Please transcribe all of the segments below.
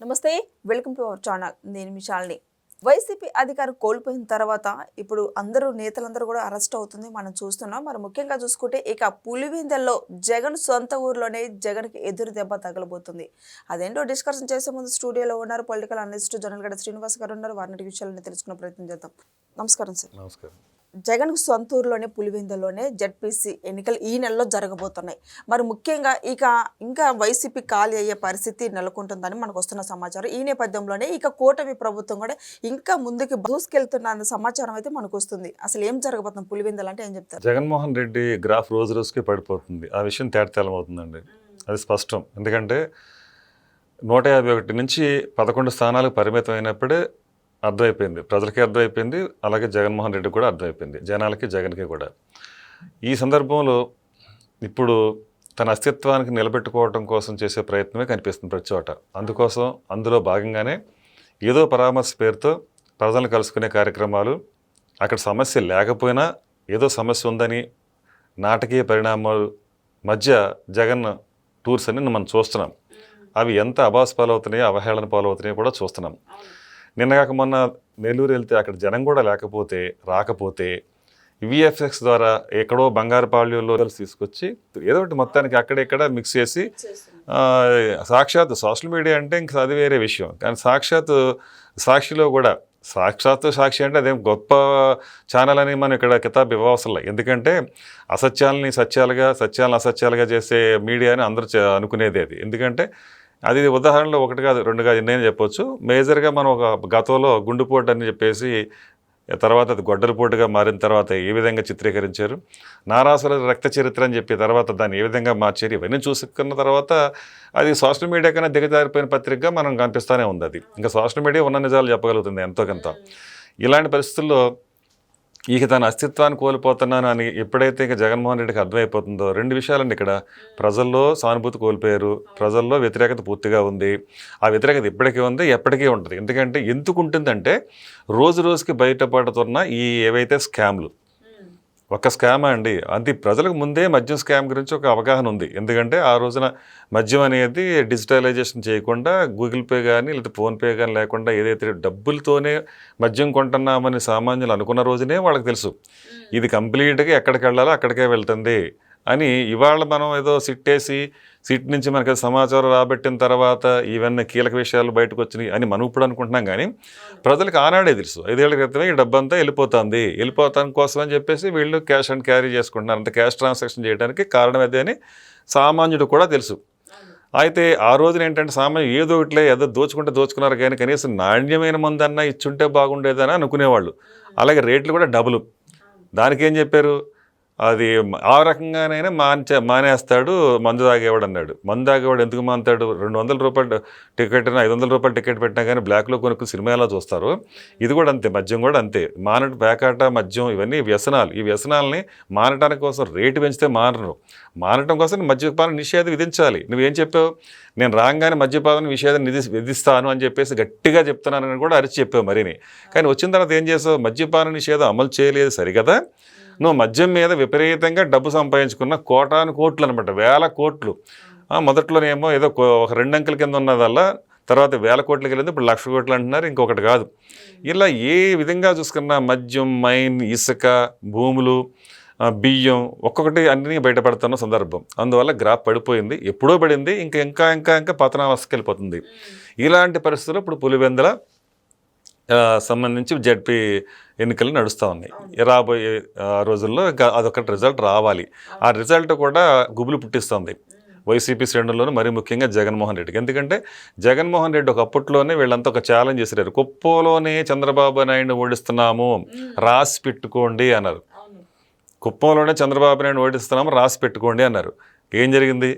నమస్తే welcome to our channel. నేను మీ Shalini YCP అధికారం కోల్పోయిన తర్వాత ఇప్పుడు అందరూ నేతలందరూ కూడా అరెస్ట్ అవుతుంది మనం చూస్తున్నాం. మరి ముఖ్యంగా చూసుకుంటే ఇక పులివెందల్లో జగన్ సొంత ఊర్లోనే జగన్కి ఎదురు దెబ్బ తగలబోతుంది. అదేంటో డిస్కషన్ చేసే ముందు స్టూడియోలో ఉన్నారు పొలిటికల్ అనలిస్ట్ జనరల్ గడ శ్రీనివాస్ గారు ఉన్నారు. వారిని విషయాలని తెలుసుకునే ప్రయత్నం చేద్దాం. నమస్కారం సార్. నమస్కారం. జగన్ సొంత ఊరులోనే పులివెందులోనే జడ్పీసీ ఎన్నికలు ఈ నెలలో జరగబోతున్నాయి. మరి ముఖ్యంగా ఇక ఇంకా వైసీపీ ఖాళీ అయ్యే పరిస్థితి నెలకొంటుందని మనకు వస్తున్న సమాచారం. ఈ నేపథ్యంలోనే ఇక కూటమి ప్రభుత్వం కూడా ఇంకా ముందుకు దూసుకెళ్తున్న సమాచారం అయితే మనకు వస్తుంది. అసలు ఏం జరగబోతుంది? పులివెందులు అంటే ఏం చెప్తారు? జగన్మోహన్ రెడ్డి గ్రాఫ్ రోజు రోజుకి పడిపోతుంది. ఆ విషయం తేటతెల్లం అవుతుందండి అది స్పష్టం. ఎందుకంటే నూట యాభై ఒకటి నుంచి పదకొండు స్థానాలకు పరిమితం అయినప్పుడే అర్థమైపోయింది. ప్రజలకి అర్థమైపోయింది అలాగే జగన్మోహన్ రెడ్డి కూడా అర్థమైపోయింది. జనాలకి జగన్కి కూడా. ఈ సందర్భంలో ఇప్పుడు తన అస్తిత్వానికి నిలబెట్టుకోవడం కోసం చేసే ప్రయత్నమే కనిపిస్తుంది ప్రతి చోట. అందుకోసం అందులో భాగంగానే ఏదో పరామర్శ పేరుతో ప్రజలను కలుసుకునే కార్యక్రమాలు అక్కడ సమస్య లేకపోయినా ఏదో సమస్య ఉందని నాటకీయ పరిణామాలు మధ్య జగన్ టూర్స్ అని మనం చూస్తున్నాం. అవి ఎంత అబాస్ పాలవుతున్నాయో అవహేళన పాలవుతున్నాయో కూడా చూస్తున్నాం. నిన్నగాక మొన్న నెల్లూరు వెళ్తే అక్కడ జనం కూడా లేకపోతే రాకపోతే విఎఫ్ఎక్స్ ద్వారా ఎక్కడో బంగారుపాళ్యంలో తీసుకొచ్చి ఏదో ఒకటి మొత్తానికి అక్కడెక్కడ మిక్స్ చేసి సాక్షాత్ సోషల్ మీడియా అంటే ఇంక అది వేరే విషయం. కానీ సాక్షాత్ సాక్షిలో కూడా సాక్షాత్ సాక్షి అంటే అదేం గొప్ప ఛానల్ అని మనం ఇక్కడ కితాబ్ ఇవ్వవసరం ఎందుకంటే అసత్యాలని సత్యాలుగా సత్యాలను అసత్యాలుగా చేసే మీడియా అని అందరూ అనుకునేది అది. ఎందుకంటే అది ఉదాహరణలో ఒకటి కాదు రెండు కాదు ఎన్నైనా చెప్పొచ్చు. మేజర్గా మనం ఒక గతంలో గుండుపోటు అని చెప్పేసి తర్వాత అది గొడ్డలపోటుగా మారిన తర్వాత ఏ విధంగా చిత్రీకరించారు? నారాసుల రక్త చరిత్ర అని చెప్పి తర్వాత దాన్ని ఏ విధంగా మార్చారు? ఇవన్నీ చూసుకున్న తర్వాత అది సోషల్ మీడియా కన్నా దిగజారిపోయిన పత్రికగా మనం కనిపిస్తూనే ఉంది అది. ఇంకా సోషల్ మీడియా ఉన్న నిజాలు చెప్పగలుగుతుంది ఎంతో కొంత. ఇలాంటి పరిస్థితుల్లో ఇక తన అస్తిత్వాన్ని కోల్పోతున్నాను అని ఎప్పుడైతే ఇక జగన్మోహన్ రెడ్డికి అర్థమైపోతుందో రెండు విషయాలండి ఇక్కడ. ప్రజల్లో సానుభూతి కోల్పోయారు. ప్రజల్లో వ్యతిరేకత పూర్తిగా ఉంది. ఆ వ్యతిరేకత ఇప్పటికీ ఉంది ఎప్పటికీ ఉంటుంది ఎందుకంటే ఎందుకు ఉంటుందంటే రోజు రోజుకి బయటపడుతున్న ఈ ఏవైతే స్కామ్లు ఒక్క స్కామ్ అండి. అది ప్రజలకు ముందే మద్యం స్కామ్ గురించి ఒక అవగాహన ఉంది. ఎందుకంటే ఆ రోజున మద్యం అనేది డిజిటలైజేషన్ చేయకుండా గూగుల్ పే కానీ లేదా ఫోన్పే కానీ లేకుండా ఏదైతే డబ్బులతోనే మద్యం కొంటున్నామని సామాన్యులు అనుకున్న రోజునే వాళ్ళకి తెలుసు. ఇది కంప్లీట్గా ఎక్కడికి వెళ్ళాలో అక్కడికే వెళ్తుంది. అని ఇవాళ మనం ఏదో సిట్టేసి సిట్ నుంచి మనకి సమాచారం రాబట్టిన తర్వాత ఇవన్నీ కీలక విషయాలు బయటకు వచ్చినాయి అని మనం ఇప్పుడు అనుకుంటున్నాం కానీ ప్రజలకు ఆనాడే తెలుసు. ఐదేళ్ళ క్రితమే ఈ డబ్బంతా వెళ్ళిపోతుంది. వెళ్ళిపోతాం కోసం అని చెప్పేసి వీళ్ళు క్యాష్ అండ్ క్యారీ చేసుకుంటున్నారు. అంత క్యాష్ ట్రాన్సాక్షన్ చేయడానికి కారణం అదే అని సామాన్యుడు కూడా తెలుసు. అయితే ఆ రోజున ఏంటంటే సామాన్యం ఏదో ఒకటిలే ఏదో దోచుకుంటే దోచుకున్నారు కానీ కనీసం నాణ్యమైన మందన్నా ఇచ్చుంటే బాగుండేదని అనుకునేవాళ్ళు. అలాగే రేట్లు కూడా డబుల్. దానికి ఏం చెప్పారు? అది ఆ రకంగానైనా మాన్చే మానేస్తాడు మందు తాగేవాడు అన్నాడు. మందు తాగేవాడు ఎందుకు మానుతాడు రెండు వందల రూపాయలు టికెట్ ఐదు వందల రూపాయలు టికెట్ పెట్టినా కానీ బ్లాక్లో కొనుక్కుని సినిమా ఎలా చూస్తారు? ఇది కూడా అంతే మద్యం కూడా అంతే. మానట పేకాట మద్యం ఇవన్నీ వ్యసనాలు. ఈ వ్యసనాలని మానటానికి కోసం రేటు పెంచితే మానరు. మానటం కోసం మద్యపాన నిషేధం విధించాలి. నువ్వేం చెప్పావు? నేను రాగానే మద్యపాన నిషేధం నిధి విధిస్తాను అని చెప్పేసి గట్టిగా చెప్తున్నానని కూడా అరిచి చెప్పావు మరిని. కానీ వచ్చిన తర్వాత ఏం చేసావు? మద్యపాన నిషేధం అమలు చేయలేదు సరికదా నువ్వు మద్యం మీద విపరీతంగా డబ్బు సంపాదించుకున్న కోటాను కోట్లు అనమాట వేల కోట్లు. మొదట్లోనేమో ఏదో ఒక రెండు అంకెల కింద ఉన్నదల్లా తర్వాత వేల కోట్లకి వెళ్ళింది ఇప్పుడు లక్ష కోట్లు అంటున్నారు ఇంకొకటి కాదు. ఇలా ఏ విధంగా చూసుకున్నా మద్యం మైన్ ఇసుక భూములు బియ్యం ఒక్కొక్కటి అన్నీ బయటపడుతున్న సందర్భం. అందువల్ల గ్రాఫ్ పడిపోయింది ఎప్పుడో పడింది ఇంకా ఇంకా ఇంకా ఇంకా పతనావస్థకి వెళ్ళిపోతుంది. ఇలాంటి పరిస్థితుల్లో ఇప్పుడు పులివెందల సంబంధించి జడ్పీ ఎన్నికలు నడుస్తూ ఉన్నాయి. రాబోయే రోజుల్లో అదొకటి రిజల్ట్ రావాలి. ఆ రిజల్ట్ కూడా గుబులు పుట్టిస్తుంది. వైసీపీ శ్రేణుల్లోనూ మరీ ముఖ్యంగా జగన్మోహన్ రెడ్డికి ఎందుకంటే జగన్మోహన్ రెడ్డి ఒక అప్పట్లోనే వీళ్ళంతా ఒక ఛాలెంజ్ చేశారు. కుప్పంలోనే చంద్రబాబు నాయుడు ఓడిస్తున్నాము. రాసి పెట్టుకోండి అన్నారు. కుప్పంలోనే చంద్రబాబు నాయుడు ఓడిస్తున్నాము. రాసి పెట్టుకోండి అన్నారు. ఏం జరిగింది?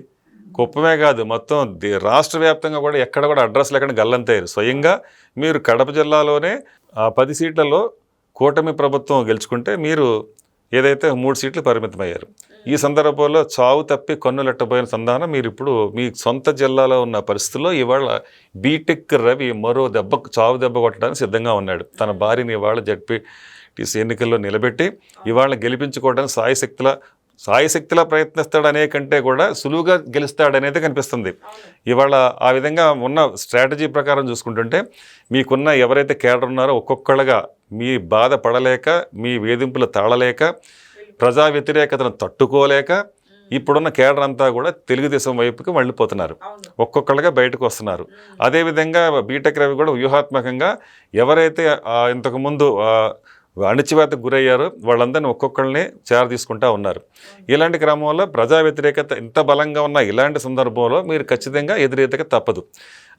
కుప్పమే కాదు. మొత్తం రాష్ట్ర వ్యాప్తంగా కూడా ఎక్కడ కూడా అడ్రస్ లేకుండా గల్లంతయ్యారు స్వయంగా మీరు కడప జిల్లాలోనే ఆ పది సీట్లలో కూటమి ప్రభుత్వం గెలుచుకుంటే మీరు ఏదైతే మూడు సీట్లు పరిమితమయ్యారు. ఈ సందర్భంలో చావు తప్పి కన్నులెట్టబోయిన సంధానం మీరు ఇప్పుడు మీ సొంత జిల్లాలో ఉన్న పరిస్థితుల్లో ఇవాళ బీటెక్ రవి మరో దెబ్బ చావు దెబ్బ కొట్టడానికి సిద్ధంగా ఉన్నాడు. తన భార్యని ఇవాళ జడ్పీటీసీ ఎన్నికల్లో నిలబెట్టి ఇవాళ గెలిపించుకోవడానికి సాయశక్తుల సాయశక్తిలా ప్రయత్నిస్తాడనే కంటే కూడా సులువుగా గెలుస్తాడనేది కనిపిస్తుంది. ఇవాళ ఆ విధంగా ఉన్న స్ట్రాటజీ ప్రకారం చూసుకుంటుంటే మీకున్న ఎవరైతే కేడర్ ఉన్నారో ఒక్కొక్కళ్ళగా మీ బాధ పడలేక మీ వేధింపులు తాళలేక ప్రజా వ్యతిరేకతను తట్టుకోలేక ఇప్పుడున్న కేడర్ అంతా కూడా తెలుగుదేశం వైపుకి వెళ్ళిపోతున్నారు. ఒక్కొక్కళ్ళగా బయటకు వస్తున్నారు. అదేవిధంగా బీటెక్ రవి కూడా వ్యూహాత్మకంగా ఎవరైతే ఇంతకుముందు అణిచివేతకు గురయ్యారో. వాళ్ళందరినీ ఒక్కొక్కళ్ళని చేర తీసుకుంటా ఉన్నారు. ఇలాంటి క్రమంలో ప్రజా వ్యతిరేకత ఇంత బలంగా ఉన్న ఇలాంటి సందర్భంలో మీరు ఖచ్చితంగా ఎదురీతక తప్పదు.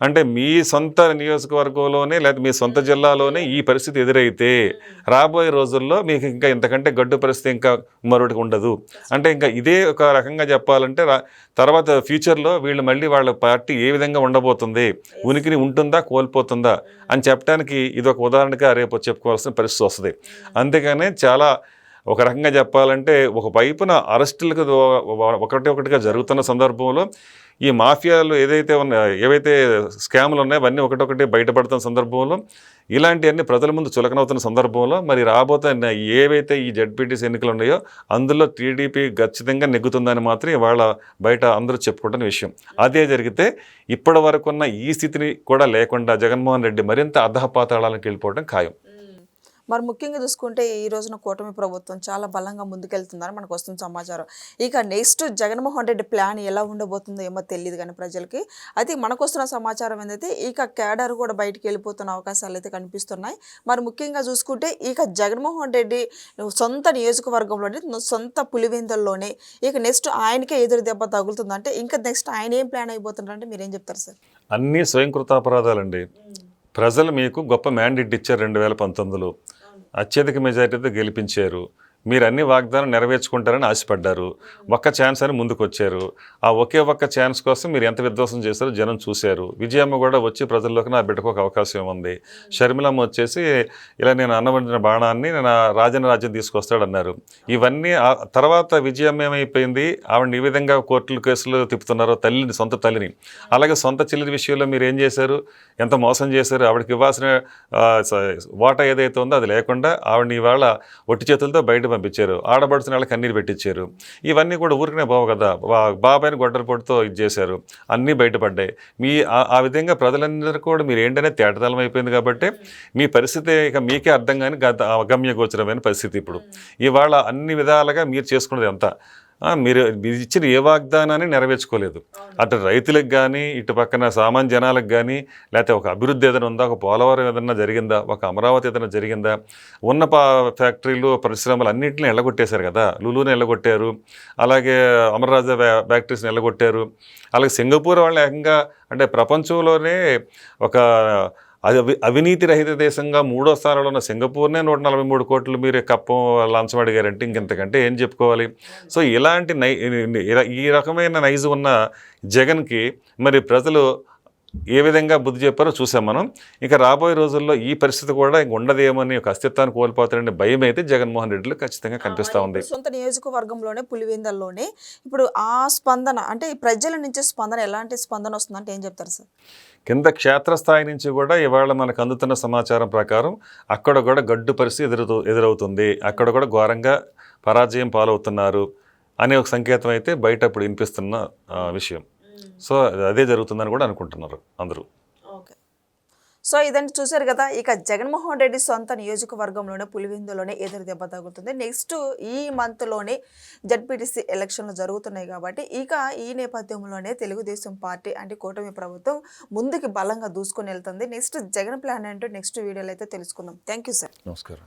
అంటే మీ సొంత నియోజకవర్గంలోనే లేదా మీ సొంత జిల్లాలోనే ఈ పరిస్థితి ఎదురైతే రాబోయే రోజుల్లో మీకు ఇంకా ఇంతకంటే గడ్డు పరిస్థితి ఇంకా మరొకటి ఉండదు. అంటే ఇంకా ఇదే ఒక రకంగా చెప్పాలంటే తర్వాత ఫ్యూచర్లో వీళ్ళు మళ్ళీ వాళ్ళ పార్టీ ఏ విధంగా ఉండబోతుంది? ఉనికిని ఉంటుందా? కోల్పోతుందా? అని చెప్పడానికి ఇది ఒక ఉదాహరణగా రేపు చెప్పుకోవాల్సిన పరిస్థితి వస్తుంది. అందుకనే చాలా ఒక రకంగా చెప్పాలంటే ఒక వైపున అరెస్టులకు ఒకటి ఒకటిగా జరుగుతున్న సందర్భంలో ఈ మాఫియాలు ఏదైతే ఉన్న ఏవైతే స్కాములు ఉన్నాయో అవన్నీ ఒకటొకటి బయటపడుతున్న సందర్భంలో ఇలాంటివన్నీ ప్రజల ముందు చులకనవుతున్న సందర్భంలో మరి రాబోతున్న ఏవైతే ఈ జడ్పీటీసీ ఎన్నికలు ఉన్నాయో అందులో టీడీపీ ఖచ్చితంగా నెగ్గుతుందని మాత్రం ఇవాళ బయట అందరూ చెప్పుకుంటున్న విషయం. అదే జరిగితే ఇప్పటి వరకున్న ఈ స్థితిని కూడా లేకుండా జగన్మోహన్ రెడ్డి మరింత అధపాతాళాలకు వెళ్ళిపోవడం ఖాయం. మరి ముఖ్యంగా చూసుకుంటే ఈ రోజున కూటమి ప్రభుత్వం చాలా బలంగా ముందుకెళ్తుందని మనకు వస్తున్న సమాచారం. ఇక నెక్స్ట్ జగన్మోహన్ రెడ్డి ప్లాన్ ఎలా ఉండబోతుందో ఏమో తెలియదు కానీ ప్రజలకి. అయితే మనకు వస్తున్న సమాచారం ఏంటంటే ఇక కేడర్ కూడా బయటికి వెళ్ళిపోతున్న అవకాశాలు అయితే కనిపిస్తున్నాయి. మరి ముఖ్యంగా చూసుకుంటే ఇక జగన్మోహన్ రెడ్డి సొంత నియోజకవర్గంలోనే సొంత పులివెందుల్లోనే ఇక నెక్స్ట్ ఆయనకే ఎదురు దెబ్బ తగులుతుంది. అంటే ఇంకా నెక్స్ట్ ఆయన ఏం ప్లాన్ అయిపోతున్నారంటే మీరేం చెప్తారు సార్? అన్నీ స్వయంకృతాపరాధాలండి. ప్రజలు మీకు గొప్ప మ్యాండేట్ ఇచ్చారు రెండు వేల పంతొమ్మిదిలో. అత్యధిక మెజారిటీతో గెలిపించారు. మీరు అన్ని వాగ్దానం నెరవేర్చుకుంటారని ఆశపడ్డారు. ఒక్క ఛాన్స్ అని ముందుకు వచ్చారు ఆ ఒకే ఒక్క ఛాన్స్ కోసం మీరు ఎంత విధ్వంసం చేశారో జనం చూశారు. విజయమ్మ కూడా వచ్చి ప్రజల్లోకి నా బిడ్డకు ఒక అవకాశం ఉంది షర్మిలమ్మ వచ్చేసి ఇలా నేను అన్నవండిన బాణాన్ని నేను రాజన రాజ్యం తీసుకొస్తాడన్నారు. ఇవన్నీ ఆ తర్వాత విజయమ్మ ఏమైపోయింది? ఆవిడని ఈ విధంగా కోర్టులు కేసులు తిప్పుతున్నారో తల్లిని సొంత తల్లిని. అలాగే సొంత చెల్లి విషయంలో మీరు ఏం చేశారు? ఎంత మోసం చేశారు? ఆవిడకి ఇవ్వాల్సిన వాటా ఏదైతే ఉందో అది లేకుండా ఆవిడని ఇవాళ ఒట్టి చేతులతో బయట పంపించారు. ఆడబడుతున్న వాళ్ళకి కన్నీరు పెట్టించారు ఇవన్నీ కూడా ఊరికనే బావు కదా. బా- గొడ్డల పొడితో ఇది చేశారు. అన్నీ బయటపడ్డాయి. మీ ఆ- ఆ విధంగా ప్రజలందరూ కూడా మీరు ఏంటనే తేటతలం అయిపోయింది కాబట్టి మీ పరిస్థితి ఇక మీకే అర్థం కానీ గత అగమ్య గోచరమైన పరిస్థితి ఇప్పుడు. ఇవాళ అన్ని విధాలుగా మీరు చేసుకున్నది ఎంత మీరు మీరు ఇచ్చిన ఏ వాగ్దానాన్ని నెరవేర్చుకోలేదు. అటు రైతులకు కానీ ఇటు పక్కన సామాన్య జనాలకు కానీ లేకపోతే ఒక అభివృద్ధి ఏదైనా ఉందా? ఒక పోలవరం ఏదైనా జరిగిందా? ఒక అమరావతి ఏదైనా జరిగిందా? ఉన్న పా ఫ్యాక్టరీలు పరిశ్రమలు అన్నింటిని ఎల్లగొట్టేశారు కదా. లులుని ఎల్లగొట్టారు. అలాగే అమరరాజా ఫ్యాక్టరీస్ని ఎల్లగొట్టారు. అలాగే సింగపూర్ వాళ్ళు ఏకంగా అంటే ప్రపంచంలోనే ఒక అవి అవినీతి రహిత దేశంగా మూడో స్థానంలో ఉన్న సింగపూర్నే నూట నలభై మూడు కోట్లు మీరు కప్పం లంచం అడిగారంటే ఇంకెంతకంటే ఏం చెప్పుకోవాలి? సో ఇలాంటి నై ఈ రకమైన నైజు ఉన్న జగన్కి మరి ప్రజలు ఏ విధంగా బుద్ధి చెప్పారో చూసాం మనం. ఇక రాబోయే రోజుల్లో ఈ పరిస్థితి కూడా ఇంక ఉండదేమని ఒక అస్తిత్వాన్ని కోల్పోతారనే భయం అయితే జగన్మోహన్ రెడ్డిలో ఖచ్చితంగా కనిపిస్తూ ఉంది. సొంత నియోజకవర్గంలోనే పులివెందల్లోనే ఇప్పుడు ఆ స్పందన అంటే ఈ ప్రజల నుంచి స్పందన ఎలాంటి స్పందన వస్తుందంటే ఏం చెప్తారు సార్? కింద క్షేత్రస్థాయి నుంచి కూడా ఇవాళ మనకు అందుతున్న సమాచారం ప్రకారం అక్కడ కూడా గడ్డు పరిస్థితి ఎదురు ఎదురవుతుంది. అక్కడ కూడా ఘోరంగా పరాజయం పాలవుతున్నారు అనే ఒక సంకేతం అయితే బయట ఇప్పుడు వినిపిస్తున్న విషయం. సో అదే జరుగుతుందని కూడా అనుకుంటున్నారు అందరూ. సో ఇదంటే చూశారు కదా ఇక జగన్మోహన్ రెడ్డి సొంత నియోజకవర్గంలోనే పులివెందులోనే ఎదురు దెబ్బ తగులుతుంది. నెక్స్ట్ ఈ మంత్లోనే జడ్పీటీసీ ఎలక్షన్లు జరుగుతున్నాయి కాబట్టి ఇక ఈ నేపథ్యంలోనే తెలుగుదేశం పార్టీ అంటే కూటమి ప్రభుత్వం ముందుకి బలంగా దూసుకొని వెళ్తుంది. నెక్స్ట్ జగన్ ప్లాన్ ఏంటో నెక్స్ట్ వీడియోలో అయితే తెలుసుకుందాం. Thank you sir. నమస్కారం.